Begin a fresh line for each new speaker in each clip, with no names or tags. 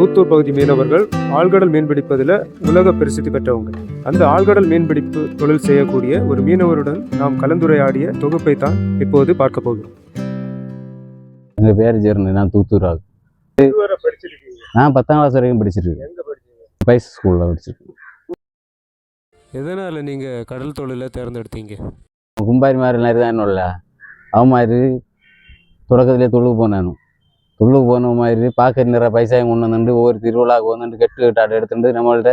தூத்தூர் பகுதி மீனவர்கள் ஆழ்கடல் மீன்பிடிப்பதில் உலக பிரசித்தி பெற்றவங்க. அந்த ஆழ்கடல் மீன்பிடிப்பு தொழில் செய்யக்கூடிய ஒரு மீனவருடன் நாம் கலந்துரையாடிய தொகுப்பை தான் இப்போது பார்க்க போகிறோம்.
எங்கள் பேர் ஜெர்னு நான் தூத்தூர் ஆகும் நான் பத்தாம் கிளாஸ் வரைக்கும் படிச்சிருக்கேன்.
எங்க படிச்சீங்க?
பைஸ் ஸ்கூலில் படிச்சிருக்கேன்.
எதனால நீங்க கடல் தொழிலை தேர்ந்தெடுத்தீங்க?
கும்பாரி மாதிரி தான் என்னோட அவன் மாதிரி தொடக்கத்திலே தொழுகு போனானு உள்ளுக்கு போன மாதிரி பார்க்க நிறைய பைசாயும் கொண்டு வந்துட்டு ஒவ்வொரு திருவிழாவுக்கு வந்துட்டு கெட்டு கட்டாடு எடுத்துட்டு நம்மள்ட்ட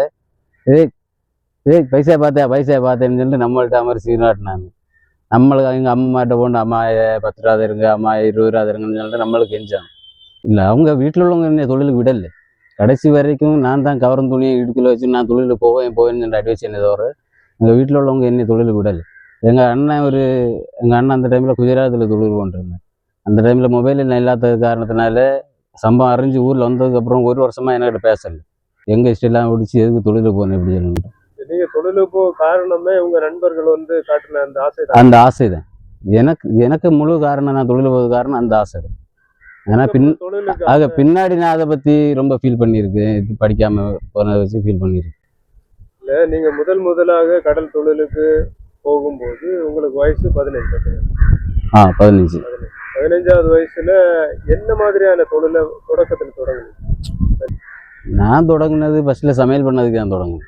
ஏய் ஏய் பைசா பார்த்தா பைசா பார்த்தேன்னு சொல்லிட்டு நம்மள்ட்ட மாதிரி சீனாட்டினாங்க நம்மளுக்கு எங்கள் அம்மாட்ட போண்டு அம்மா பத்து ரூபா இருங்க அம்மா இருபது ரூபா இருங்கன்னு சொல்லிட்டு நம்மளுக்கு கெஞ்சாங்க. இல்லை அவங்க வீட்டில் உள்ளவங்க என்ன தொழிலுக்கு விடலை. கடைசி வரைக்கும் நான் தான் கவரம் துணியை இடுக்கில் வச்சு நான் தொழிலுக்கு போவேன் போவேன்னு அடி என்ன தவிர எங்கள் வீட்டில் உள்ளவங்க என்ன தொழிலுக்கு விடலை. எங்கள் அண்ணன் ஒரு எங்கள் அண்ணன் அந்த டைமில் குஜராத்தில் தொழில் பண்ணிருந்தேன் அந்த டைமில் மொபைல் எல்லாம் இல்லாத காரணத்தினால சம்பவம் அறிஞ்சு ஊரில் வந்ததுக்கப்புறம் ஒரு வருஷமாக என்கிட்ட பேசலை. எங்கள் இஷ்டெல்லாம் பிடிச்சி எதுக்கு தொழிலுக்கு போனேன் இப்படி சொல்லிட்டு
நீங்க தொழிலுக்கு போக காரணமே உங்க நண்பர்கள் வந்து காட்டின அந்த ஆசை
அந்த ஆசை தான். எனக்கு எனக்கு முழு காரணம் நான் தொழில் போகிறது காரணம் அந்த ஆசை தான். ஏன்னா பின் ஆக பின்னாடி நான் அதை பற்றி ரொம்ப ஃபீல் பண்ணியிருக்கேன் இது படிக்காமல் போனதை வச்சு ஃபீல் பண்ணியிருக்கேன்
இல்ல, நீங்க முதல் முதலாக கடல் தொழிலுக்கு போகும்போது உங்களுக்கு வயசு பதினஞ்சு
ஆ பதினஞ்சு.
பதினஞ்சாவது வயசுல என்ன மாதிரியான தொழிலை தொடக்கத்தில் தொடங்குனீங்க?
நான் தொடங்குனது ஃபஸ்ட்டில் சமையல் பண்ணதுக்கு தான் தொடங்கினேன்.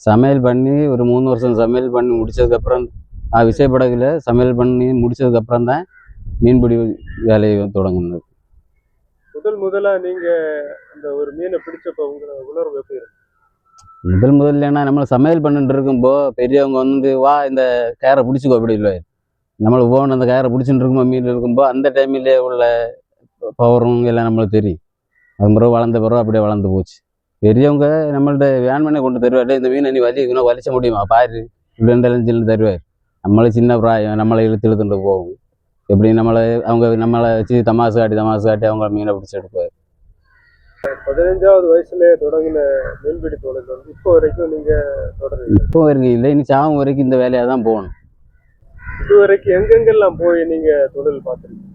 சமையல் பண்ணி ஒரு மூணு வருஷம் சமையல் பண்ணி முடிச்சதுக்கப்புறம் ஆ விசைப்படகுல சமையல் பண்ணி முடிச்சதுக்கப்புறம் தான் மீன்பிடி வேலையை தொடங்குனது.
முதல் முதலா நீங்க அந்த ஒரு மீனை பிடிச்சப்ப உங்களோட உணர்வு எப்படி இருக்கு
முதல் முதல்ல நம்மளை சமையல் பண்ணிட்டு இருக்கும்போ பெரியவங்க வந்து வா இந்த கயரை பிடிச்சிக்கோ அப்படி இல்லை நம்மளுக்கு போகணும் அந்த கயரை பிடிச்சிட்டு இருக்கும்போது மீன் இருக்கும்போ அந்த டைமிலே உள்ள பவரும் எல்லாம் நம்மளுக்கு தெரியும். அது பிறகு வளர்ந்த பிறகு அப்படியே வளர்ந்து போச்சு. பெரியவங்க நம்மள்ட்ட வேன்மனே கொண்டு தருவார். இந்த மீனை நீ வலி இன்னும் வலிச்ச முடியுமா? பாரு இப்படின்றலாம் சொல்லி தருவார். நம்மளை சின்ன பிராயம் நம்மளை இழுத்து இழுத்துட்டு போகும். எப்படி நம்மளை அவங்க நம்மளை வச்சு தமாசு காட்டி தமாசு காட்டி அவங்க மீனை பிடிச்சி எடுப்பார்.
பதினஞ்சாவது வயசுல தொடங்கின மீன்பிடி தொழில் வந்து இப்போ வரைக்கும் நீங்க தொடருங்க
இப்போ வரைக்கும் இல்லை. இனி சாவும் வரைக்கும் இந்த வேலையாக தான் போகணும்.
இது வரைக்கும் எங்கெங்கெல்லாம் போய் நீங்க தொழில் பார்த்துருக்கீங்க?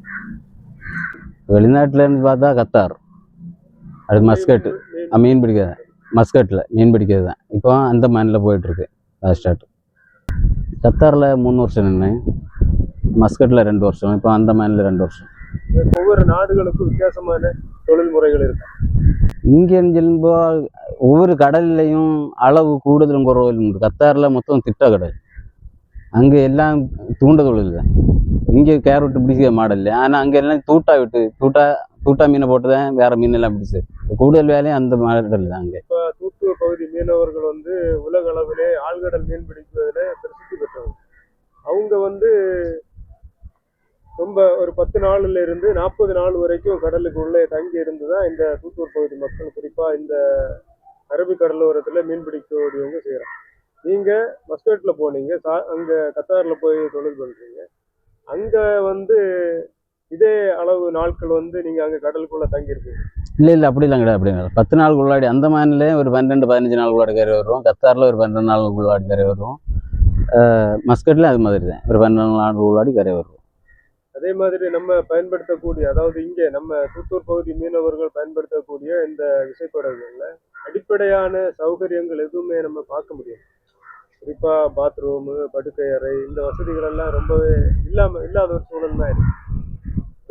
வெளிநாட்டுல இருந்து பார்த்தா கத்தார். அது மஸ்கட்
மீன்
பிடிக்கிறது. மஸ்கட்டில் மீன் பிடிக்கிறது தான். இப்போ அந்த மேனில் போயிட்டுருக்கு. ஸ்டார்ட் கத்தாரில் மூணு வருஷம் நின்னேன் மஸ்கட்டில் ரெண்டு வருஷம் இப்போ அந்த மேனில் ரெண்டு வருஷம்.
ஒவ்வொரு நாடுகளுக்கும் வித்தியாசமான தொழில் முறைகள் இருக்கு?
இங்கே செல்லும்போ ஒவ்வொரு கடல்லையும் அளவு கூடுதலும் குறைவிலும் உண்டு கத்தாரில் மொத்தம் திட்ட கடல் அங்கே எல்லாம் தூண்ட தொழில் இங்கே கேரட் பிடிச்ச மாடல் ஆனால் அங்கே எல்லாம் தூட்டா விட்டு தூட்டா தூட்டா மீனை போட்டு தான் வேறு மீனெல்லாம் பிடிச்சு. கூடுதல் வேலையும் அந்த மாடல் தான் அங்கே.
இப்போ தூத்துக்குடி பகுதி மீனவர்கள் வந்து உலக அளவிலே ஆழ்கடல் மீன் பிடிப்பதில் பிரசித்தி பெற்றவங்க அவங்க வந்து ரொம்ப ஒரு பத்து நாள்ல இருந்து நாற்பது நாள் வரைக்கும் கடலுக்கு உள்ளே தங்கி இருந்து தான் இந்த தூத்துக்குடி பகுதி மக்கள் குறிப்பா இந்த அரபிக்கடலோரத்துல மீன் பிடிக்கக்கூடியவங்க செய்யறாங்க நீங்க மஸ்கட்ல போனீங்க சா- அங்க கத்தார்ல போய் தொழில் பண்றீங்க. அங்க வந்து இதே அளவு நாட்கள் வந்து நீங்க அங்க கடலுக்குள்ள தங்கி இருக்கீங்க
இல்லை இல்லை அப்படிலாம் கிடையாது அப்படி கிடையாது. பத்து நாளுக்கு உள்ளாடி அந்த மேனிலே ஒரு பன்னெண்டு பதினஞ்சு நாள் உள்ளாடி கறி வருவோம். கத்தாரில் ஒரு பன்னெண்டு நாளுக்கு உள்ளாடி கறி வருவோம். மஸ்கட்டில் அது மாதிரி தான் ஒரு பன்னெண்டு நாள் உள்ளாடி கறி வருவோம்.
அதே மாதிரி நம்ம பயன்படுத்தக்கூடிய அதாவது இங்கே நம்ம தூத்தூர் பகுதி மீனவர்கள் பயன்படுத்தக்கூடிய இந்த விசைப்படகுகள்ல அடிப்படையான சௌகரியங்கள் எதுவுமே நம்ம பார்க்க முடியாது. குறிப்பாக பாத்ரூமு படுக்கை அறை இந்த வசதிகள் எல்லாம் ரொம்பவே இல்லாமல் இல்லாத ஒரு சூழல் தான் இருக்குது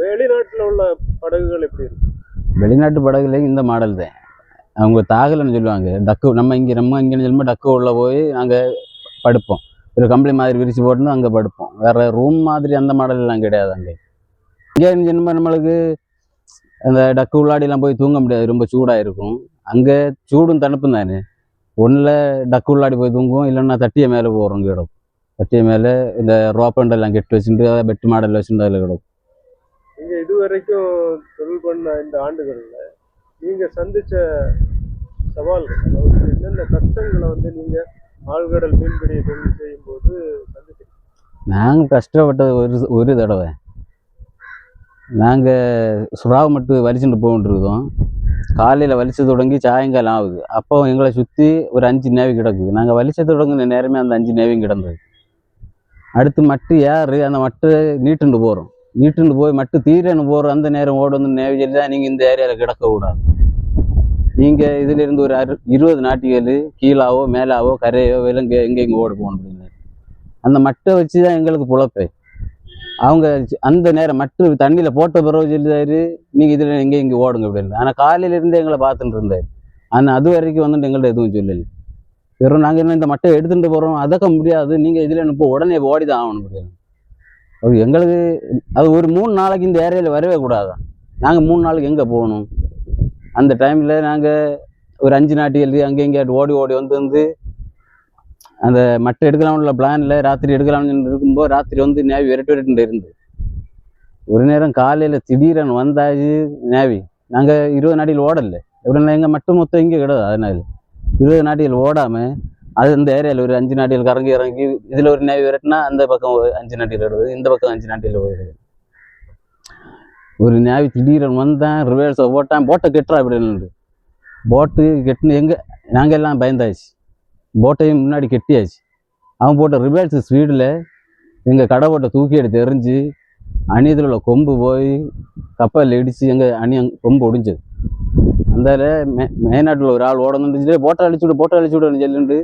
வெளிநாட்டில் உள்ள படகுகள் எப்படி இருக்கு?
வெளிநாட்டு படகுலையும் இந்த மாடல் தான். அவங்க தாகலைன்னு சொல்லுவாங்க. டக்கு நம்ம இங்கே நம்ம இங்கேன்னு சொல்லும்போது டக்கு உள்ள போய் நாங்கள் படுப்போம். ஒரு கம்பளி மாதிரி விரிச்சு போட்டுன்னு அங்கே படுப்போம். வேறு ரூம் மாதிரி அந்த மாடல்லாம் கிடையாது அங்கே. இங்கே சொல்லும்போது நம்மளுக்கு அந்த டக்கு உள்ளாடிலாம் போய் தூங்க முடியாது. ரொம்ப சூடாக இருக்கும் அங்கே சூடும் தணுப்பும் தானே. ஒன்றில் டக்கு உள்ளாடி போய் தூங்குவோம் இல்லைன்னா தட்டிய மேலே போகிறோம் கிடக்கும் தட்டிய மேலே இந்த ரோப்பண்டெல்லாம் கெட்டு வச்சுட்டு பெட்டு மாடல் வச்சுட்டு அதில் கிடக்கும்.
நீங்க இது வரைக்கும் தொழில் பண்ண இந்த ஆண்டுகள்ல நீங்க சந்திச்ச சவால்கள் அதாவது என்னென்ன கஷ்டங்களை வந்து நீங்க ஆழ்கடல் மீன்பிடி தொழில் செய்யும் போது சந்திச்சிருக்கீங்க?
நாங்கள் கஷ்டப்பட்டது ஒரு ஒரு தடவை. நாங்கள் சுறாவை மட்டும் வலிச்சுட்டு போகிட்டுருக்கோம் காலையில் வலிச்சு தொடங்கி சாயங்காலம் ஆகுது. அப்போ எங்களை சுற்றி ஒரு அஞ்சு நேவி கிடக்குது. நாங்கள் வலிச்ச தொடங்கின நேரமே அந்த அஞ்சு நேவியும் கிடந்தது. அடுத்து மட்டு ஏறு அந்த மட்டு நீட்டுண்டு போகிறோம் நீட்டுண்டு போய் மட்டு தீரன்னு போகிறோம் அந்த நேரம் ஓடு வந்து நேவி சொல்லி தான் நீங்கள் இந்த ஏரியாவில் கிடக்கக்கூடாது நீங்கள் இதிலிருந்து ஒரு அறு இருபது நாட்டிகள் கீழாவோ மேலாவோ கரையோ விலங்கு எங்கே இங்கே ஓடு போகணும். அப்படின்னு அந்த மட்டை வச்சு தான் எங்களுக்கு புழப்பேன் அவங்க அந்த நேரம் மற்ற தண்ணியில் போட்ட பிறகு சொல்லிட்டாரு நீங்கள் இதில் எங்கே இங்கே ஓடுங்க அப்படின்னு ஆனால் காலையில இருந்து எங்களை பார்த்துட்டு இருந்தார். ஆனால் அது வரைக்கும் வந்துட்டு எங்கள்கிட்ட எதுவும் சொல்லலை. வெறும் நாங்கள் என்ன இந்த மட்டை எடுத்துட்டு போகிறோம் அதக்க முடியாது நீங்கள் இதில் இப்போ உடனே ஓடி தான் ஆகணும் அப்படின்னு அது எங்களுக்கு அது ஒரு மூணு நாளைக்கு இந்த ஏரியாவில் வரவே கூடாதான் நாங்கள் மூணு நாளைக்கு எங்கே போகணும்? அந்த டைமில் நாங்கள் ஒரு அஞ்சு நாட்டு எழுதி அங்கே இங்கே ஓடி ஓடி வந்து வந்து அந்த மட்டை எடுக்கலாம்னு பிளானில் ராத்திரி எடுக்கலாம்னு இருக்கும்போது ராத்திரி வந்து நேவி விரட்டி விரட்டு இருந்து ஒரு நேரம் காலையில் திடீரென வந்தாச்சு நேவி நாங்கள் இருபது நாட்டில் ஓடல. எப்படின்னா எங்கள் மட்டும் மொத்தம் இங்கே கிடையாது அதனால இருபது நாட்டில் ஓடாமல் அது இந்த ஏரியாவில் ஒரு அஞ்சு நாட்டில் கறங்கி இறங்கி இதில் ஒரு நேவி விரட்டினா அந்த பக்கம் ஒரு அஞ்சு நாட்டில் விடுது இந்த பக்கம் அஞ்சு நாட்டில் போயிடுது ஒரு நேவி திடீரென வந்தேன் ரிவேர்ஸை போட்டேன் போட்டை கெட்டுறா அப்படின்னு போட்டு கெட்டுன்னு எங்கே நாங்கள் எல்லாம் பயந்தாச்சு. போட்டையும் முன்னாடி கெட்டியாச்சு. அவன் போட்ட ரிவேல்ஸ் ஸ்பீடில் எங்கள் கடை போட்டை தூக்கி எடுத்து எரிஞ்சு அணியத்தில் உள்ள கொம்பு போய் கப்பலில் இடித்து எங்கள் அணி கொம்பு ஒடிஞ்சது. அந்த மே மேநாட்டில் ஒரு ஆள் ஓடணுன்னு போட்டை அழிச்சு விடு போட்டை அழிச்சு விடுன்னு சொல்லிட்டு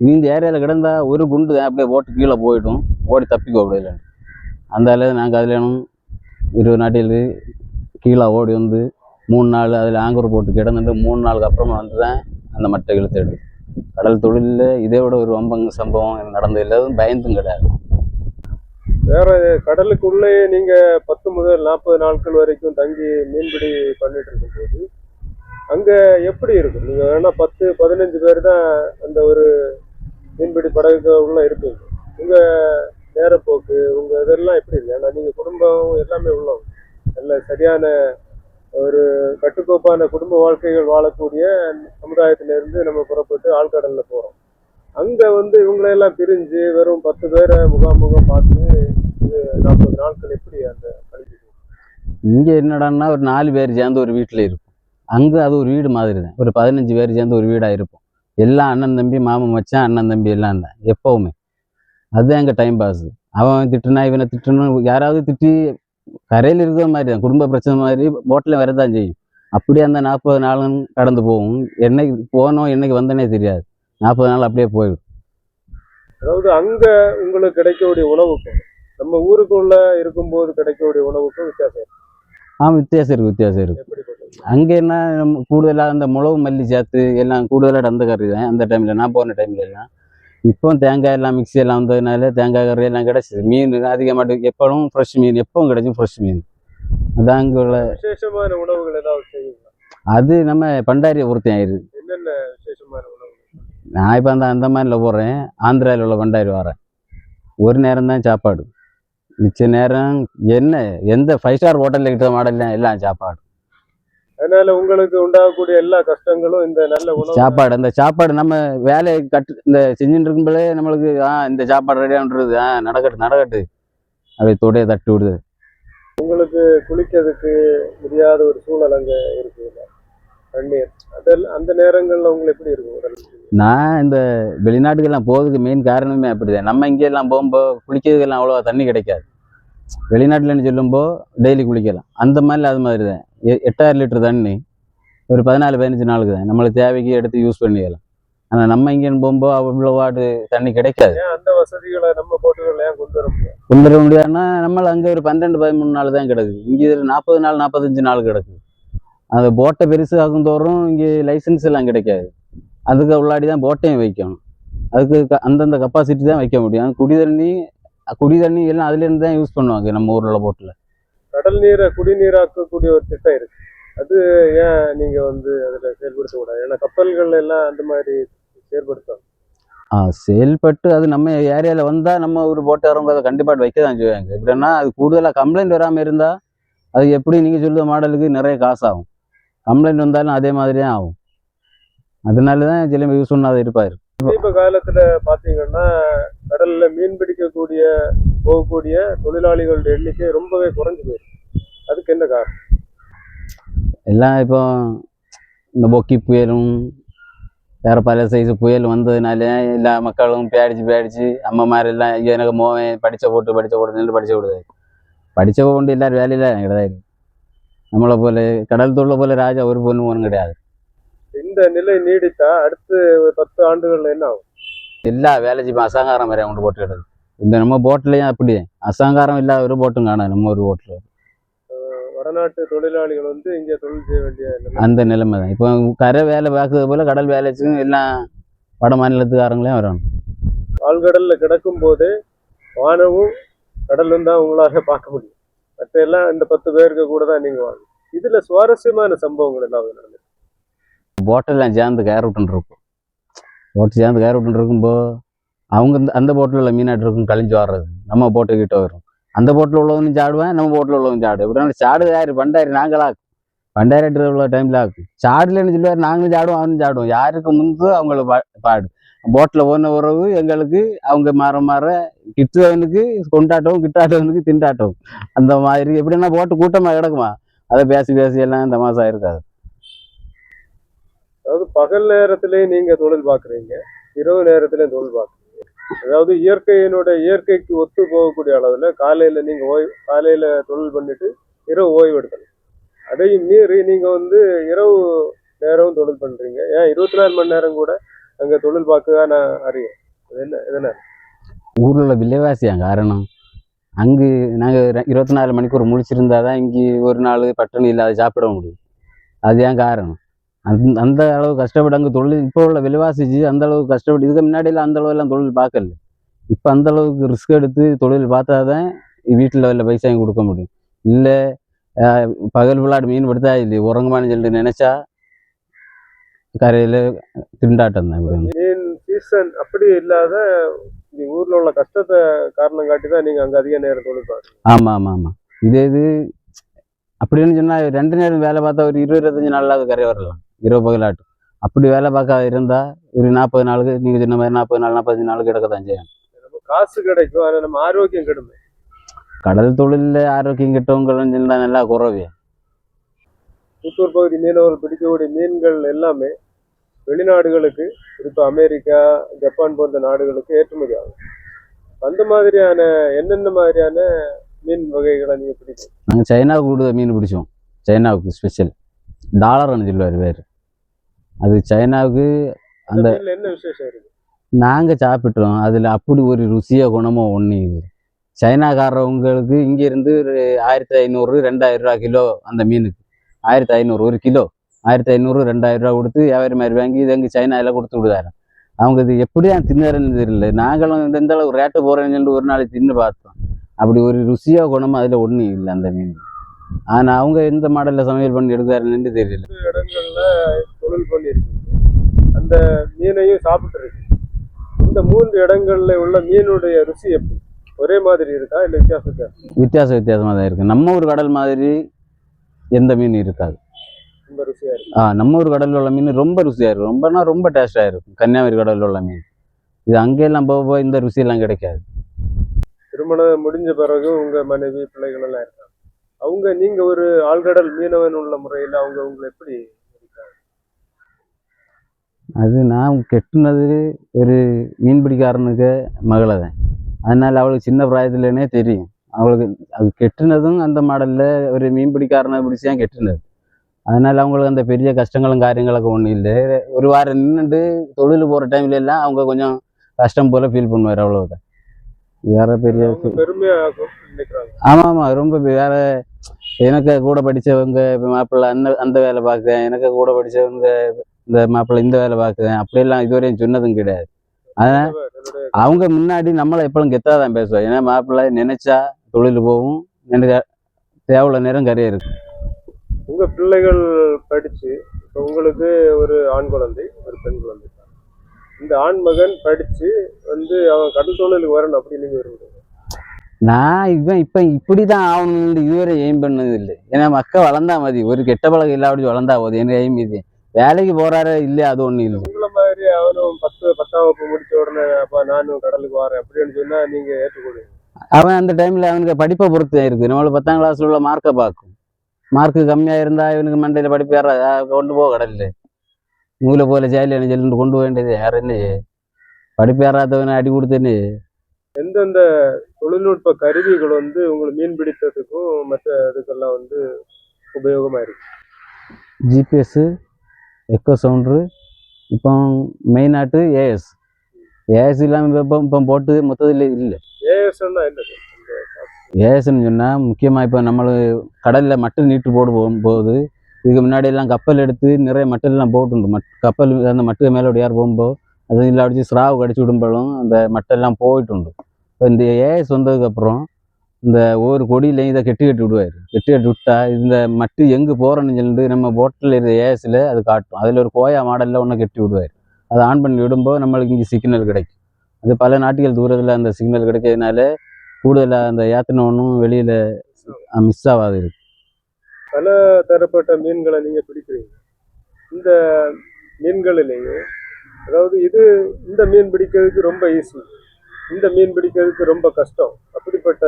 இந்த ஏரியாவில் கிடந்தா ஒரு குண்டு தான் அப்படியே போட்டு கீழே போயிடும் ஓடி தப்பிக்கோ அப்படியே அந்த நாங்கள் அதில் இருபது நாட்டில் கீழே ஓடி வந்து மூணு நாள் அதில் ஆங்கூர் போட்டு கிடந்துட்டு மூணு நாளுக்கு அப்புறமா வந்து தான் அந்த மட்டை இழுத்து எடுக்கும் கடல் தொழிலில் இதை விட ஒரு வம்பங்க சம்பவம் எனக்கு நடந்ததில்லை அதுவும் பயந்தும் கிடையாது.
வேற கடலுக்குள்ளேயே நீங்க பத்து முதல் நாற்பது நாட்கள் வரைக்கும் தங்கி மீன்பிடி பண்ணிட்டு இருக்கும்போது அங்க எப்படி இருக்கும்? நீங்க வேணா பத்து பதினஞ்சு பேர் தான் அந்த ஒரு மீன்பிடி படகுக்கு உள்ள இருப்பீங்க. உங்க நேரப்போக்கு உங்க இதெல்லாம் எப்படி இருக்கு? ஏன்னா நீங்க குடும்பம் எல்லாமே உள்ளவங்க. நல்ல சரியான ஒரு கட்டுக்கோப்பான குடும்ப வாழ்க்கைகள் வாழக்கூடிய சமுதாயத்திலிருந்து நம்ம புறப்பட்டு ஆழ்கடலில் போகிறோம் அங்கே வந்து இவங்களையெல்லாம் பிரிஞ்சு வெறும் பத்து பேரை முகாமுகம் பார்த்து இது நாற்பது நாட்கள் எப்படி அந்த கழிச்சு
இங்கே என்னடான்னா ஒரு நாலு பேர் சேர்ந்து ஒரு வீட்டில் இருக்கும் அங்கே அது ஒரு வீடு மாதிரி தான் ஒரு பதினஞ்சு பேர் சேர்ந்து ஒரு வீடாக இருக்கும் எல்லாம் அண்ணன் தம்பி மாமன் மச்சான் அண்ணன் தம்பி எல்லாம் தான் எப்போவுமே. அதுதான் எங்கள் டைம் பாஸ் அவன் திட்டுனா இவனை திட்டணும். யாராவது திட்டி கரையில் இருக்கிற மாதிரி தான். குடும்ப பிரச்சனை மாதிரி போட்டில் வரதான் செய்யும். அப்படியே அந்த நாற்பது நாளும் கடந்து போகும். என்னைக்கு போனோம் என்னைக்கு வந்தனே தெரியாது. நாற்பது நாள் அப்படியே போயிடும்.
அதாவது அங்க உங்களுக்கு கிடைக்கக்கூடிய உணவுக்கும் நம்ம ஊருக்குள்ள இருக்கும்போது கிடைக்கக்கூடிய உணவுக்கும் வித்தியாசம் இருக்கு.
ஆ வித்தியாசம் இருக்குது வித்தியாசம் இருக்குது
எப்படிப்பட்டது
அங்கே என்ன கூடுதலாக அந்த முளவு மல்லி சேர்த்து எல்லாம் கூடுதலாக அந்த கறி தான். அந்த டைமில் நான் போன டைம்ல எல்லாம். இப்போ தேங்காய் எல்லாம் மிக்ஸி எல்லாம் வந்ததுனால தேங்காய் கறி எல்லாம் கிடச்சிது. மீன் அதிகமாட்டு எப்பவும் ஃப்ரெஷ் மீன் எப்பவும் கிடைக்கும் ஃப்ரெஷ் மீன். அதான் அங்கே உள்ள
விசேஷமான உணவுகள் ஏதாவது
அது நம்ம பண்டாரி ஒருத்தன் ஆயிடுது.
என்னென்ன விசேஷமான உணவுகள்?
நான் இப்போ அந்த அந்தமானில் போகிறேன் ஆந்திராவில் உள்ள பண்டாரி வரேன் ஒரு நேரம் தான் சாப்பாடு. மிச்ச நேரம் என்ன எந்த ஃபைவ் ஸ்டார் ஹோட்டலில் கிட்ட மாடல்லாம் எல்லாம் சாப்பாடு.
அதனால உங்களுக்கு உண்டாகக்கூடிய எல்லா கஷ்டங்களும் இந்த நல்ல உணவு
சாப்பாடு அந்த சாப்பாடு நம்ம வேலையை கட்டு இந்த செஞ்சுட்டு இருக்கும்போதே நம்மளுக்கு ஆ இந்த சாப்பாடு ரெடியான்றது ஆ நடக்கட்டு நடக்கட்டு. அப்படியே தொடையை தட்டி விடுது.
உங்களுக்கு குளிக்கிறதுக்கு முடியாத ஒரு சூழல் அங்க இருக்குல்ல தண்ணீர். அதெல்லாம் அந்த நேரங்கள்ல உங்களுக்கு எப்படி இருக்கும்
நான் இந்த வெளிநாட்டுக்கெல்லாம் போகிறதுக்கு மெயின் காரணமே அப்படிதான். நம்ம இங்கே எல்லாம் போகும்போது குளிக்கிறதுக்கெல்லாம் அவ்வளோவா தண்ணி கிடைக்காது. வெளிநாட்டில்னு சொல்லும்போது டெய்லி குளிக்கலாம். அந்த மாதிரி அது மாதிரி தான். எட்டாயிரம் லிட்டர் தண்ணி ஒரு பதினாலு பதினஞ்சு நாளுக்கு தான். நம்மளுக்கு தேவைக்கு எடுத்து யூஸ் பண்ணிக்கலாம். ஆனால் நம்ம இங்கேன்னு போகும்போது அவ்வளோவாடு தண்ணி கிடைக்காது.
அந்த வசதிகளை நம்ம போட்டுகள் கொண்டு வர முடியாது?
கொண்டு வர முடியாதுன்னா நம்மள அங்கே ஒரு பன்னெண்டு பதிமூணு நாள் தான் கிடக்குது. இங்கே இதில் நாற்பது நாள் நாற்பத்தஞ்சு நாள் கிடக்குது. அந்த போட்டை பெருசு ஆகும் தோறும் இங்கே லைசன்ஸ் எல்லாம் கிடைக்காது. அதுக்கு உள்ளாடி தான் போட்டையும் வைக்கணும். அதுக்கு அந்தந்த கப்பாசிட்டி தான் வைக்க முடியும். குடி தண்ணி குடி தண்ணி எல்லாம் அதுலேருந்து தான் யூஸ் பண்ணுவாங்க நம்ம ஊரில் போட்டில்
கடல் நீரை குடிநீராக்கக்கூடிய ஒரு திட்டம் இருக்கு. அது ஏன் நீங்க வந்து அதுல செயல்படுத்த கூடாது? ஏன்னா கப்பல்கள் எல்லாம் அந்த மாதிரி செயல்படுத்தும்
ஆ செயல்பட்டு அது நம்ம ஏரியாவில் வந்தால் நம்ம ஒரு போட்டு வரவங்க அதை கண்டிப்பாக வைக்க தான் செய்வாங்க. எப்படின்னா அது கூடுதலாக கம்ப்ளைண்ட் வராமல் இருந்தால் அது எப்படி நீங்கள் சொல்லுற மாடலுக்கு நிறைய காசு ஆகும். கம்ப்ளைண்ட் வந்தாலும் அதே மாதிரி தான் ஆகும். அதனால தான் சில யூஸ் பண்ணாத இருப்பார்.
சமீப காலத்துல பாத்தீங்கன்னா கடல்ல மீன் பிடிக்கக்கூடிய போகக்கூடிய தொழிலாளிகளுடைய எண்ணிக்கை ரொம்பவே குறைஞ்சு போயிருக்கு. அதுக்கு என்ன காரணம்?
எல்லாம் இப்போ இந்த பொக்கி புயலும் வேற பல சைஸ் புயல் வந்ததுனால எல்லா மக்களும் பேடிச்சு பேடிச்சு அம்மாமாரெல்லாம் ஐயோ எனக்கு மோவன் படித்த போட்டு படித்த போட்டு நின்று படிச்ச விடுது படித்த போட்டு எல்லாரும் வேலையில் கிடையாது நம்மளை போல கடல் தொழிலை போல ராஜா ஒரு பொண்ணு ஒன்றும் கிடையாது.
இந்த நிலை நீடித்தா அடுத்து ஒரு பத்து ஆண்டுகள்ல என்ன ஆகும்?
எல்லா வேலைக்கும் இப்போ அசங்காரம் கொண்டு போட்டு கிடக்கு. இந்த நம்ம போட்லையும் அப்படி. அசங்காரம் இல்லாத ஒரு போட்டும் காணும் நம்ம ஒரு போட்டில்
வடநாட்டு தொழிலாளிகள் வந்து இங்க தொழில் செய்ய வேண்டிய
அந்த நிலைமை தான். இப்போ கரை வேலை பார்க்கறது போல கடல் வேலைக்கும் எல்லாம் வட மாநிலத்துக்காரங்களையும் வரணும்
ஆழ்கடல்ல கிடக்கும் போதே வானமும் கடலும் தான் உங்களால பார்க்க முடியும். மற்ற எல்லாம் இந்த பத்து பேருக்கு கூட தான் நீங்க வாங்க. இதுல சுவாரஸ்யமான சம்பவங்கள் எல்லாம் நடந்தது
போட்டெல்லாம் சேர்ந்து கயிறு விட்டுன்னு இருக்கும். போட்டு சேர்ந்து கயிறு விட்டுன்னு அவங்க இந்த- அந்த போட்டில் உள்ள மீனாட்டு இருக்கும் கழிஞ்சு வர்றது. நம்ம போட்டு கிட்ட வரும். அந்த போட்டில் உள்ளவனும் சாடுவேன் நம்ம போட்டில் உள்ளவன் சாடு இப்படி சாடு யாரு? நாங்களாக நாங்களாக்கும் பண்டாயிரட்டு உள்ள டைமில் ஆகும் சாடுலன்னு சொல்லுவார்? நாங்களும் சாடுவோம் அவனும் சாடுவோம். யாருக்கு முன்பு அவங்கள பா பாடு. போட்டில் போன உறவு எங்களுக்கு அவங்க மாற மாற கிட்டுவனுக்கு கொண்டாட்டவும் கிட்டாட்டவனுக்கு திண்டாட்டவும். அந்த மாதிரி. எப்படின்னா போட்டு கூட்டமாக கிடக்குமா? அதை பேசி பேசி எல்லாம் தமாசா இருக்காது
அதாவது பகல் நேரத்திலேயே நீங்க தொழில் பார்க்குறீங்க இரவு நேரத்திலையும் தொழில் பார்க்குறீங்க. அதாவது இயற்கையினோட இயற்கைக்கு ஒத்து போகக்கூடிய அளவில் காலையில் நீங்கள் ஓய்வு காலையில் தொழில் பண்ணிட்டு இரவு ஓய்வு எடுக்கணும். அதையும் மீறி நீங்கள் வந்து இரவு நேரம் தொழில் பண்ணுறீங்க ஏன் இருபத்தி நாலு மணி நேரம் கூட அங்கே தொழில் பார்க்க நான் அறியேன் அது என்ன எதனால
ஊரில் உள்ள விலைவாசியா காரணம்? அங்கு நாங்கள் இருபத்தி நாலு மணிக்கு ஒரு முழிச்சிருந்தா தான் இங்கே ஒரு நாள் பட்டணி இல்லாத சாப்பிட முடியும். அது ஏன் காரணம்? அந்த அந்த அளவு கஷ்டப்பட்டு அங்கே தொழில் இப்போ உள்ள விலைவாசிச்சு அந்த அளவுக்கு கஷ்டப்பட்டு இதுக்கு முன்னாடியெல்லாம் அந்த அளவுலாம் தொழில் பார்க்கல. இப்போ அந்த அளவுக்கு ரிஸ்க் எடுத்து தொழில் பார்த்தா தான் வீட்டில் உள்ள பைசாயும் கொடுக்க முடியும். இல்லை பகல் விளையாடு மீன் படுத்தா இல்லை உறங்குமான்னு சொல்லிட்டு நினச்சா கரையில் திண்டாட்டம் தான்
மீன் சீசன் அப்படி இல்லாத ஊர்ல உள்ள கஷ்டத்தை காரணம் காட்டி தான் நீங்க அங்க அதிக நேரம் தொழில்
ஆமாம் ஆமாம் ஆமாம் இதே இது அப்படின்னு சொன்னால் ரெண்டு நேரம் வேலை பார்த்தா ஒரு இருபது இருபத்தஞ்சு நாளாவது கரை வரலாம். இரவு பகலாட்டு அப்படி வேலை பார்க்க இருந்தால் ஒரு நாற்பது நாளுக்கு நீங்கள் சொன்ன மாதிரி நாற்பது நாள் நாற்பத்தஞ்சு நாளுக்கு கிடக்க தான் செய்யும்.
காசு கிடைக்கும் ஆனா நம்ம ஆரோக்கியம் கெடுமே.
கடல் தொழிலில் ஆரோக்கியம் கெட்டவங்கன்னு சொன்னால் நல்லா குறவே.
புத்தூர் பகுதி மீனவர்கள் பிடிக்கக்கூடிய மீன்கள் எல்லாமே வெளிநாடுகளுக்கு குறிப்பா அமெரிக்கா ஜப்பான் போன்ற நாடுகளுக்கு ஏற்றுமதி ஆகும். அந்த மாதிரியான என்னென்ன மாதிரியான மீன் வகைகளை நீங்க பிடிக்கும்
நாங்கள் சைனாவுக்கு கூட மீன் பிடிச்சோம். சைனாவுக்கு ஸ்பெஷல் டாலர்னு சொல்லுவார் பேர் அது சைனாவுக்கு
அந்த என்ன விசேஷம் இருக்கு?
நாங்கள் சாப்பிட்டோம் அதில் அப்படி ஒரு ருசியோ குணமோ ஒன்று இது சைனாக்காரவங்களுக்கு இங்கேருந்து ஒரு ஆயிரத்தி ஐநூறு ரெண்டாயிரம் ரூபா கிலோ அந்த மீனுக்கு. ஆயிரத்தி ஐநூறு ஒரு கிலோ. ஆயிரத்தி ஐநூறு ரெண்டாயிரம் ரூபா கொடுத்து வியாபாரி மாதிரி வாங்கி இது எங்கள் சைனாவில் கொடுத்து விடுதாரு. அவங்க இது எப்படியா தின்னாருன்னு தெரியல. நாங்களும் இந்த இந்த அளவு ரேட்டு போகிறேன்னு சொல்லிட்டு ஒரு நாளைக்கு தின்னு பார்த்தோம். அப்படி ஒரு ருசியோ குணமோ அதில் ஒன்றும் இல்லை அந்த மீன். ஆனால் அவங்க எந்த மாடலில் சமையல் பண்ணி எடுக்காருன்னு தெரியல.
இடங்கள்ல தொழில் பண்ணியிருக்கீங்க அந்த மீனையும் சாப்பிட்டு இருக்கு இந்த மூன்று இடங்கள்ல உள்ள மீனுடைய ருசி எப்படி? ஒரே மாதிரி இருக்கா இல்ல வித்தியாசம் இருக்கா?
வித்தியாச வித்தியாசமாக தான் இருக்குது நம்ம ஊர் கடல் மாதிரி எந்த மீன் இருக்காது.
ரொம்ப ருசியா இருக்கு.
ஆ நம்ம ஊர் கடலில் உள்ள மீன் ரொம்ப ருசியாக இருக்கும். ரொம்பனா ரொம்ப டேஸ்டாக இருக்கும். கன்னியாகுமரி கடலில் உள்ள மீன். இது அங்கெல்லாம் போக போக இந்த ருசியெல்லாம் கிடைக்காது.
திருமணம் முடிஞ்ச பிறகு உங்க மனைவி பிள்ளைகள் எல்லாம் அவங்க நீங்க ஒரு ஆழ்கடல் மீனவன் உள்ள முறையில் அவங்க உங்களை எப்படி
அது நான் கெட்டுனது ஒரு மீன்பிடிக்காரனுக்கு மகளை தான். அதனால் அவளுக்கு சின்ன பிராயத்துலனே தெரியும். அவளுக்கு அது கெட்டுனதும் அந்த மாடலில் ஒரு மீன்பிடிக்காரனை பிடிச்சி தான் கெட்டுனது. அதனால் அவங்களுக்கு அந்த பெரிய கஷ்டங்களும் காரியங்களும் ஒன்றும் இல்லை. ஒரு வாரம் நின்றுட்டு தொழில் போகிற டைம்ல எல்லாம் அவங்க கொஞ்சம் கஷ்டம் போல் ஃபீல் பண்ணுவார் அவ்வளோதான் வேற பெரிய ஆமாம் ஆமாம் ரொம்ப வேற எனக்கு கூட படித்தவங்க இப்போ மாப்பிள்ளை அந்த அந்த வேலை பார்க்குறேன். எனக்கு கூட படித்தவங்க இந்த மாப்பிள்ளை இந்த வேலை பார்க்குறேன். அப்படியெல்லாம் இதுவரையும் சொன்னதும் கிடையாது. அதனால் அவங்க முன்னாடி நம்மளை எப்பளும் கெத்தாக தான் பேசுவாங்க. ஏன்னா மாப்பிள்ளை நினைச்சா தொழில் போகும். எனக்கு தேவையான நேரம் கரையே இருக்கு.
உங்க பிள்ளைகள் படிச்சு உங்களுக்கு ஒரு ஆண் குழந்தை ஒரு பெண் குழந்தை. இந்த ஆண் மகன் படிச்சு வந்து அவன் கடல் தொழிலுக்கு வரணும் அப்படின்னு நீங்க விரும்புறீங்க
நான் இவன் இப்போ இப்படி தான் ஆகணும்னு இதுவரை எய்ம் பண்ணது இல்லை ஏன்னா மக்கள் வளர்ந்தா மதி ஒரு கெட்ட பழக்கம் இல்லாப்படி வளர்ந்தா போகுது எனக்கு எய்ம் இது? வேலைக்கு போறாரு இல்லையா அது ஒன்றும் இல்லை.
உங்களை மாதிரி அவனும் பத்து பத்தாம் வகுப்பு முடிச்ச உடனே அப்ப நானும் கடலுக்கு வரேன் அப்படின்னு சொன்னா நீங்க ஏற்றுக்கொள்வீங்க
அவன் அந்த டைம்ல அவனுக்கு படிப்பை பொறுத்து தான் இருக்கு நம்மள பத்தாம் கிளாஸ்ல உள்ள மார்க்கை பார்க்கும். மார்க்கு கம்மியா இருந்தா இவனுக்கு மண்டையில படிப்பு ஏற கொண்டு போக கடல்ல. கொண்டு போக வேண்டியது யார் என்ன படிப்பு ஏறாதவனை அடி கொடுத்தேன்னு.
எந்தெந்த தொழில்நுட்ப கருவிகள் வந்து உங்களுக்கு மீன் பிடித்ததுக்கும் மற்ற இதுக்கெல்லாம் வந்து உபயோகமா இருக்கு
ஜிபிஎஸ் எக்கோ சவுண்ட்ரு இப்போ மெயினாட்டு ஏஎஸ் ஏஎஸ் இல்லாமல் இப்போ இப்போ போட்டு மொத்தத்தில் இல்லை
ஏஎஸ்ன்னா என்னது
ஏஎஸ்ன்னு சொன்னால் முக்கியமாக இப்போ நம்ம கடலில் மட்டல் நீட்டு போடு போகும்போது இதுக்கு முன்னாடி எல்லாம் கப்பல் எடுத்து நிறைய மட்டெல்லாம் போட்டுண்டு. மட் கப்பல் அந்த மட்டு மேலே யார் போகும்போது அது இல்லை அடிச்சு ஸ்ராவு கடிச்சு விடும்போதும் அந்த மட்டெல்லாம் போயிட்டுண்டு. இப்போ இந்த ஏஎஸ் வந்ததுக்கப்புறம் இந்த ஒவ்வொரு கொடியிலையும் இதை கெட்டி கட்டி விடுவார். கெட்டி கட்டி விட்டா இந்த மட்டு எங்கே போகிறோன்னு சொல்லிட்டு நம்ம போட்டில் இருக்கிற ஏஎஸில் அது காட்டும். அதில் ஒரு கோயா மாடலில் ஒன்று கெட்டி விடுவார். அதை ஆன் பண்ணி விடும்போது நம்மளுக்கு இங்கே சிக்னல் கிடைக்கும். அது பல நாட்டுகள் தூரத்தில் அந்த சிக்னல் கிடைக்கிறதுனால கூடுதலாக அந்த ஏத்தனவனும் வெளியில் மிஸ் ஆகாது. இருக்கு
பல தரப்பட்ட மீன்களை நீங்க பிடிக்கிறீங்க. இந்த மீன்களிலேயே அதாவது இது இந்த மீன் பிடிக்கிறதுக்கு ரொம்ப ஈஸி இந்த மீன் பிடிக்கிறதுக்கு ரொம்ப கஷ்டம். அப்படிப்பட்ட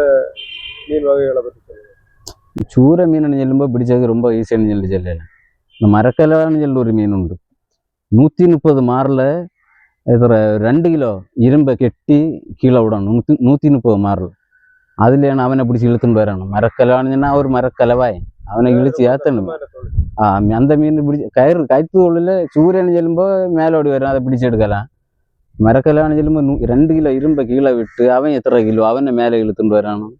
மீன் வகைகளை பற்றி சொல்லுங்கள்
சூர மீன் சொல்லும்போது பிடிச்சது ரொம்ப ஈஸியான சொல்லி சொல்லலாம் இந்த மரக்கலவான்னு சொல்லி ஒரு மீன் உண்டு. நூற்றி முப்பது மாரில் இதில் ரெண்டு கிலோ இரும்பை கெட்டி கீழே விடணும். நூற்றி நூற்றி முப்பது மாரில். அதில் நான் அவனை பிடிச்சி இழுத்துன்னு வரணும் மரக்கலவான்னு சொன்னால் ஒரு மரக்கலவாய். ஆ அந்த மீன் பிடிச்சி கயிறு கைத்து தொழில் சூரியன் செல்லும்போது மேலோடி வரும் அதை பிடிச்சி எடுக்கலாம். மரக்கலான்னு செல்லும்போது நூ ரெண்டு கிலோ இரும்பை கீழே விட்டு அவன் எத்தனை கிலோ அவனை மேலே இழுத்துட்டு வரானும்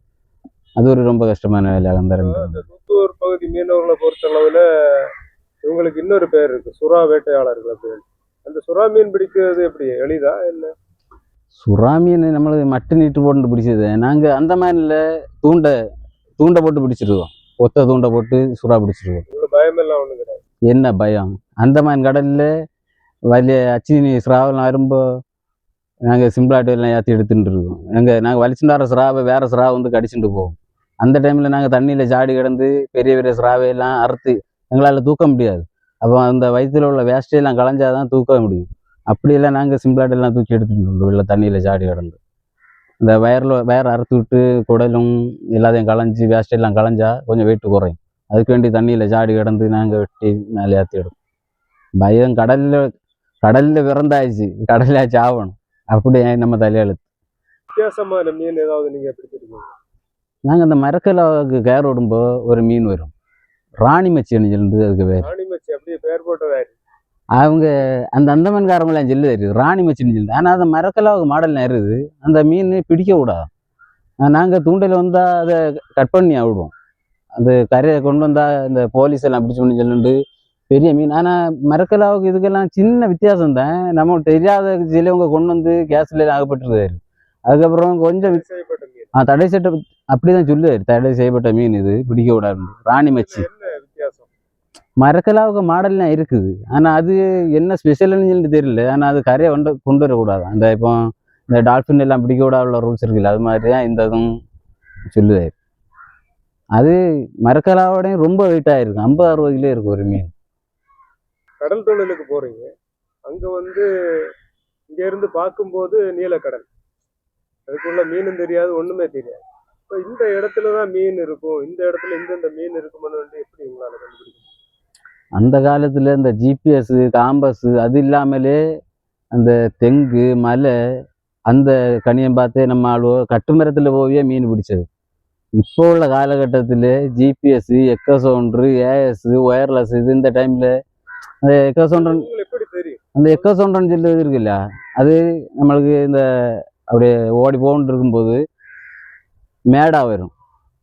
அது ஒரு ரொம்ப கஷ்டமான வேலை அந்த
தூத்துவர் பகுதி மீனவர்களை பொறுத்தளவுல இவங்களுக்கு இன்னொரு பேர் இருக்கு சுறா வேட்டையாளர்கள் அப்படின்னு அந்த சுறா மீன் பிடிக்கிறது எப்படி எளிதா இல்ல
சுறா மீன் நம்மளுக்கு மட்டு நீட்டு போட்டு பிடிச்சது. நாங்கள் அந்த மாதிரில தூண்டை தூண்டை போட்டு பிடிச்சிருக்கோம் ஒத்த தூண்டை போட்டு சுறா
பிடிச்சிருவோம்.
என்ன பயம்? அந்தமான் கடலில் வலிய அச்சினி சுறாவெல்லாம் வரும்போ நாங்கள் சிம்பிளாட்டுவெல்லாம் ஏற்றி எடுத்துகிட்டு இருக்கோம். நாங்கள் நாங்கள் வலிச்சுட்டு சிராவை வேறு சுறா வந்து கடிச்சுட்டு போவோம். அந்த டைமில் நாங்கள் தண்ணியில் ஜாடி கிடந்து பெரிய பெரிய சுறாவையெல்லாம் அறுத்து எங்களால் தூக்க முடியாது. அப்போ அந்த வயிற்றில் உள்ள வேஸ்டையெல்லாம் களைஞ்சாதான் தூக்க முடியும். அப்படியெல்லாம் நாங்கள் சிம்பிளாட்டெல்லாம் தூக்கி எடுத்துகிட்டு இருக்கோம் வெள்ள தண்ணியில் ஜாடி கிடந்து. இந்த வயரில் வயர் அறுத்து விட்டு குடலும் எல்லாத்தையும் களைஞ்சி வேஸ்டையெல்லாம் களைஞ்சா கொஞ்சம் வெயிட் குறையும். அதுக்கு வேண்டி தண்ணியில் ஜாடி கிடந்து நாங்கள் வெட்டி மேலே ஏற்றி எடுப்போம். பயம் கடலில் கடலில் பிறந்தாச்சு. கடலில் சாவணும். அப்படி நம்ம தலையெழுத்து
வித்தியாசமான மீன் ஏதாவது நீங்க பிடிச்சிருக்கீங்க
நாங்கள் அந்த மரக்கலாவுக்கு கயிறு விடும்போது ஒரு மீன் வரும். ராணி மச்சின்னு சொல்லிட்டு அதுக்கு பேர்.
ராணி மச்சி அப்படியே பேர் போட்டதா இருக்கு
அவங்க அந்த அந்தமன்காரங்களாம் சொல்லி தெரியுது. ராணி மச்சின்னு சொல்லிட்டு ஆனால் அந்த மரக்கலாவுக்கு மாடல் இருக்குது அந்த மீன் பிடிக்க கூடாது நாங்கள் தூண்டில் வந்தால் அதை கட் பண்ணி விடுவோம் அந்த கரையை கொண்டு வந்தால் இந்த போலீஸ் எல்லாம் பிடிச்சு பண்ணி சொல்லிட்டு பெரிய மீன். ஆனால் மரக்கலாவுக்கு இதுக்கெல்லாம் சின்ன வித்தியாசம் தான். நமக்கு தெரியாத சிலவங்க கொண்டு வந்து கேஸ்ல ஆகப்பட்டிருக்காரு அதுக்கப்புறம் கொஞ்சம்
செய்யப்பட்ட
தடை செய்யப்பட்ட அப்படிதான் சொல்லுவார். தடை செய்யப்பட்ட மீன் இது. பிடிக்க கூடாது ராணி மச்சி. மரக்கலாவுக்கு மாடல்லாம் இருக்குது. ஆனால் அது என்ன ஸ்பெஷல்னு சொல்லி தெரியல. ஆனால் அது கரையை வந்து கொண்டு வரக்கூடாது. அந்த இப்போ இந்த டால்ஃபின் எல்லாம் பிடிக்க கூடாது உள்ள ரூல்ஸ் இருக்குல்ல அது மாதிரி தான் இந்த இதுவும் சொல்லுவார் அது மரக்கலாவோடையும் ரொம்ப வெயிட்டாக இருக்கும் ஐம்பது அறுபது கிலோ இருக்கும் ஒரு மீன்.
கடல் தொழிலுக்கு போகிறீங்க அங்கே வந்து இங்கேருந்து பார்க்கும்போது நீலக்கடல் அதுக்குள்ள மீனும் தெரியாது ஒன்றுமே தெரியாது. இப்போ இந்த இடத்துல தான் மீன் இருக்கும். இந்த இடத்துல இந்தந்த மீன் இருக்கும்னு வந்து எப்படி உங்களால் கண்டுபிடிக்கும்
அந்த காலத்தில் இந்த ஜிபிஎஸ் காம்பஸ் அது இல்லாமலே அந்த தெங்கு மலை அந்த கனியம் பார்த்தே நம்ம ஆளுவோ கட்டுமரத்தில் போயே மீன் பிடிச்சது. இப்போ உள்ள காலகட்டத்தில் ஜிபிஎஸ் எக்கசோன்ட்ரு ஏஎஸ் ஒயர்லெஸ் இது இந்த டைமில் அந்த
தெரியும்?
அந்த எக்கசோண்டன் சொல்லி இருக்குல்ல அது நம்மளுக்கு இந்த அப்படியே ஓடி போகணும் இருக்கும்போது மேடா வரும்.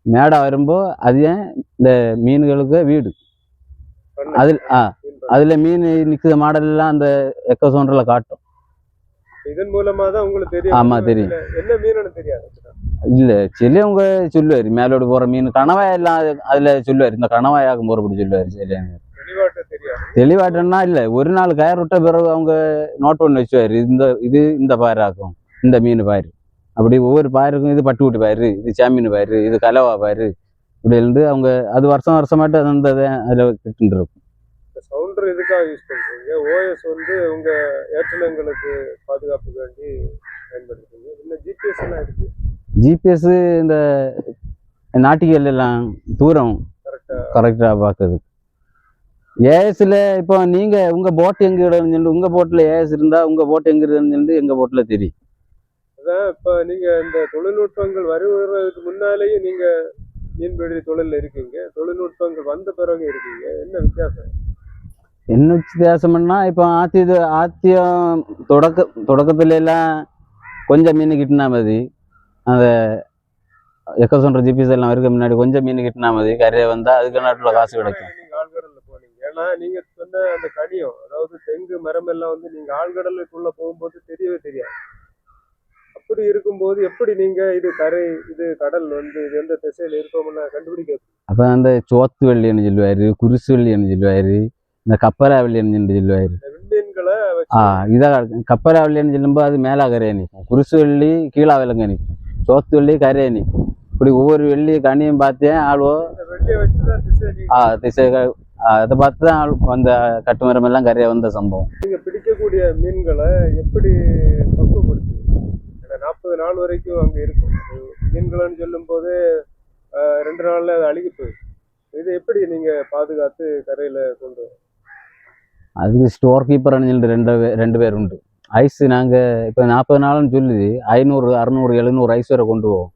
மேடா வரும்போது அது ஏன்? இந்த மீன்களுக்கு வீடு. அதில் ஆ. அதில் மீன் நிற்கிற மாடல்லாம் அந்த எக்கோ காட்டும்.
இதன் மூலமா தான் உங்களுக்கு தெரியும்.
ஆமா, தெரியும்.
என்ன மீனுன்னு தெரியாது.
இல்லை சிலவங்க சொல்லுவார் மேலோடு போகிற மீன் கணவாய் எல்லாம் அதில் சொல்லுவார் இந்த கணவாயாக்கும் போகிறபடி சொல்லுவார்
தெரியாது.
தெளிவாட்டம்னா இல்லை ஒரு நாள் கயிறு விட்ட பிறகு அவங்க நோட் பண்ணி வச்சுவார் இந்த இது இந்த பாராக்கும் இந்த மீன் பாரு அப்படி ஒவ்வொரு பாருக்கும் இது பட்டு விட்டு பாரு இது சாமீன் பாரு இது கலவா பாரு இப்படி இருந்து அவங்க அது வருஷம் வருஷமாட்டு அந்த அதில் கிட்டு இருக்கும்
சவுண்டர் எதுக்காக யூஸ் பண்றீங்க? ஓஎஸ் வந்து உங்க ஏற்றனங்களுக்கு பாதுகாப்பு வேண்டி பயன்படுத்துறீங்க. இன்னும் ஜிபிஎஸ் எல்லாம் இருக்கு?
ஜிபிஎஸ் இந்த நாட்டிகள் எல்லாம் தூரம்
கரெக்டா
கரெக்டாக பார்க்குது ஏஎஸ்ல இப்போ நீங்கள் உங்கள் போட் எங்கே சொல்லிட்டு உங்கள் போட்டில் ஏஎஸ் இருந்தால் உங்கள் போட் எங்கே இருக்குன்னு சொல்லிட்டு எங்கள் போட்டில் தெரியும்.
அதான் இப்ப நீங்க இந்த தொழில்நுட்பங்கள் வருவதற்கு முன்னாலேயும் நீங்க மீன்பிடி தொழில்ல இருக்கீங்க. தொழில்நுட்பங்கள் வந்த பிறகு இருக்கீங்க. என்ன வித்தியாசம்?
என்ன வித்தியாசம்னா இப்போ ஆத்தியது ஆத்தியம் தொடக்க தொடக்கத்துல எல்லாம் கொஞ்சம் மீன் கிட்டினா மதி. அந்த எக்க சொல்ற ஜிபிஎஸ் எல்லாம் இருக்க முன்னாடி கொஞ்சம் மீன் கிட்டினா மதி. கரையை வந்தா அதுக்கு நாட்டுல காசு கிடைக்கும்.
ஏன்னா நீங்க சொன்ன அந்த கனியம் அதாவது தெங்கு மரம் எல்லாம் வந்து நீங்க ஆழ்கடலுக்குள்ள போகும்போது தெரியவே தெரியாது. அப்படி இருக்கும்போது எப்படி நீங்க இது கரை இது கடல் வந்து இது எந்த திசையில இருக்கோம்னு கண்டுபிடிக்க
அப்போ அந்த சோத்து வெள்ளின்னு சொல்லுவாரு குருசு வெள்ளின்னு சொல்லுவாரு இந்த கப்பலா வெள்ளின்னு சொல்லுவாரு.
விண்மீன்களை
ஆ இதாக கப்பலா வெள்ளின்னு சொல்லும்போது அது மேலா கரையை நிற்கும். குருசு வெள்ளி கீழா விலங்க நிற்கும். சோத்து வெள்ளி கரையை நிற்கும். இப்படி ஒவ்வொரு வெள்ளி கனியும் பார்த்தேன் ஆள்வோ ஆ திசை அதை பார்த்து தான் ஆள் அந்த கட்டுமரம் எல்லாம் கரையை வந்த சம்பவம்.
நீங்க பிடிக்கக்கூடிய மீன்களை எப்படி பக்குவப்படுத்துவீங்க நாற்பது நாள் வரைக்கும் அங்க இருக்கும். அது மீன்கள்னு சொல்லும் போது ரெண்டு நாள்ல அது அழுகி போயிடும். இதை எப்படி நீங்க பாதுகாத்து கரையில கொண்டு வரீங்க?
அதுக்கு ஸ்டோர் கீப்பர்னு சொல்லிட்டு ரெண்டு ரெண்டு பேர் உண்டு. ஐஸ் நாங்கள் இப்போ நாற்பது நாள்னு சொல்லுது ஐநூறு அறநூறு எழுநூறு ஐஸ் வரை கொண்டு போவோம்.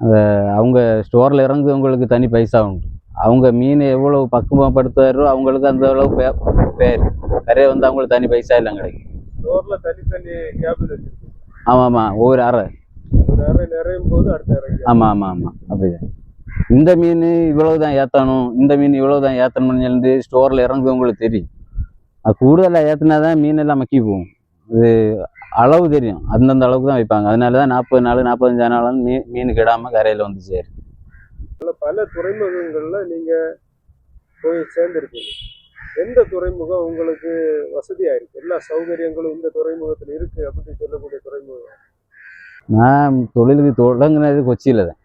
அந்த அவங்க ஸ்டோரில் இறங்குறவங்களுக்கு தனி பைசா உண்டு. அவங்க மீன் எவ்வளவு பக்குவப்படுத்துவாரோ அவங்களுக்கு அந்த அளவு பேர். கரையை வந்து அவங்களுக்கு தனி பைசா எல்லாம் கிடைக்கும்.
ஸ்டோர்ல தனித்தனி கேபின் வச்சிருக்கீங்க
ஆமாம் ஆமாம் ஒவ்வொரு அறை.
நிறையும் போது அடுத்த
ஆமாம் ஆமாம் ஆமாம் அப்படிதான் இந்த மீன் இவ்வளவு தான் ஏற்றணும் இந்த மீன் இவ்வளவு தான் ஏற்றணும்னு சொல்லி ஸ்டோரில் இறங்குறவங்களுக்கு தெரியும். அது கூடுதலாக ஏற்றினா தான் மீன் எல்லாம் மக்கி போகும். இது அளவு தெரியும். அந்தந்த அளவுக்கு தான் வைப்பாங்க அதனால தான் நாற்பது நாள் நாற்பத்தஞ்சா நாள் மீன் மீன் கெடாமல் கரையில் வந்து சேரும்.
பல துறைமுகங்கள்ல நீங்க போய் சேர்ந்திருக்கீங்க. எந்த துறைமுகம் உங்களுக்கு வசதியா இருக்கு எல்லா சௌகரியங்களும் இந்த துறைமுகத்துல இருக்கு அப்படின்னு சொல்லக்கூடிய துறைமுகம்.
நான் தொழிலுக்கு தொடங்கினது கொச்சியில் தான்.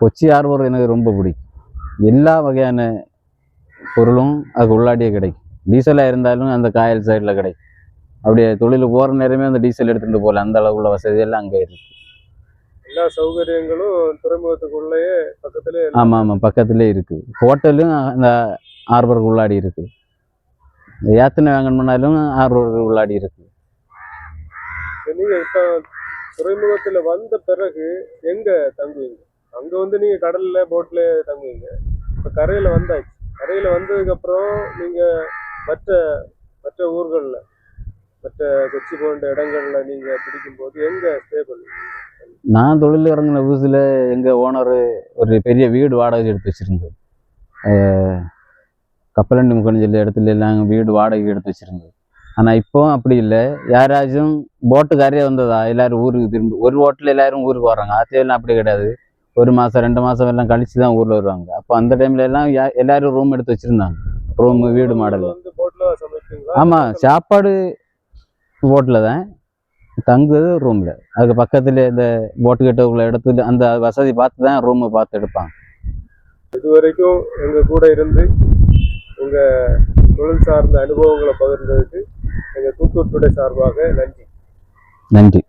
கொச்சி ஹார்பர் எனக்கு ரொம்ப பிடிக்கும். எல்லா வகையான பொருளும் அதுக்கு உள்ளாடியே கிடைக்கும். டீசலாக இருந்தாலும் அந்த காயல் சைடில் கிடைக்கும். அப்படியே தொழிலுக்கு போகிற நேரமே அந்த டீசல் எடுத்துகிட்டு போகல. அந்த அளவுள்ள வசதி எல்லாம் அங்கே இருக்கு.
எல்லா சௌகரியங்களும் துறைமுகத்துக்குள்ளேயே பக்கத்துல
ஆமாம் ஆமாம் பக்கத்துலேயே இருக்குது ஹோட்டலும் அந்த ஹார்பருக்கு உள்ளாடி இருக்குது ஏத்தனை வாங்கணும்னாலும் ஹார்பருக்கு உள்ளாடி இருக்குது
நீங்க இப்ப துறைமுகத்துல வந்த பிறகு எங்க தங்குவீங்க? அங்க வந்து நீங்க கடல்ல போட்ல தங்குவீங்க. இப்ப கரையில வந்தாச்சு. கரையில வந்ததுக்கு அப்புறம் நீங்க மற்ற மற்ற ஊர்கள்ல மற்ற கொச்சி போன்ற இடங்கள்ல நீங்க பிடிக்கும்போது எங்க ஸ்டே பண்ணுவீங்க?
நான் தொழில் இறங்கின புதுசில் எங்கள் ஓனர் ஒரு பெரிய வீடு வாடகை எடுத்து வச்சுருந்தது கப்பலண்டி முக்கன்னு சொல்லி இடத்துல எல்லாம் வீடு வாடகை எடுத்து வச்சுருந்தது. ஆனால் இப்போ அப்படி இல்லை. யாராச்சும் போட்டு வந்ததா? எல்லாரும் ஊருக்கு திரும்பி ஒரு ஓட்டில் எல்லாரும் ஊருக்கு வர்றாங்க. ஆத்தியெல்லாம் அப்படி கிடையாது. ஒரு மாதம் ரெண்டு மாதம் எல்லாம் கழிச்சு தான் ஊரில் வருவாங்க. அப்போ அந்த டைம்ல எல்லாம் எல்லோரும் எல்லாரும் ரூம் எடுத்து வச்சுருந்தாங்க. ரூம் வீடு மாடல். ஆமாம் சாப்பாடு போட்டில் தான். தங்குறது ரூமில் அதுக்கு பக்கத்துல இந்த போட்டு கிட்ட உள்ள இடத்துல அந்த வசதி பார்த்து தான் ரூமை பார்த்து எடுப்பாங்க.
இது வரைக்கும் கூட இருந்து உங்கள் தொழில் சார்ந்த அனுபவங்களை பகிர்ந்ததுக்கு எங்கள் தூத்துக்குடி சார்பாக நன்றி.
நன்றி.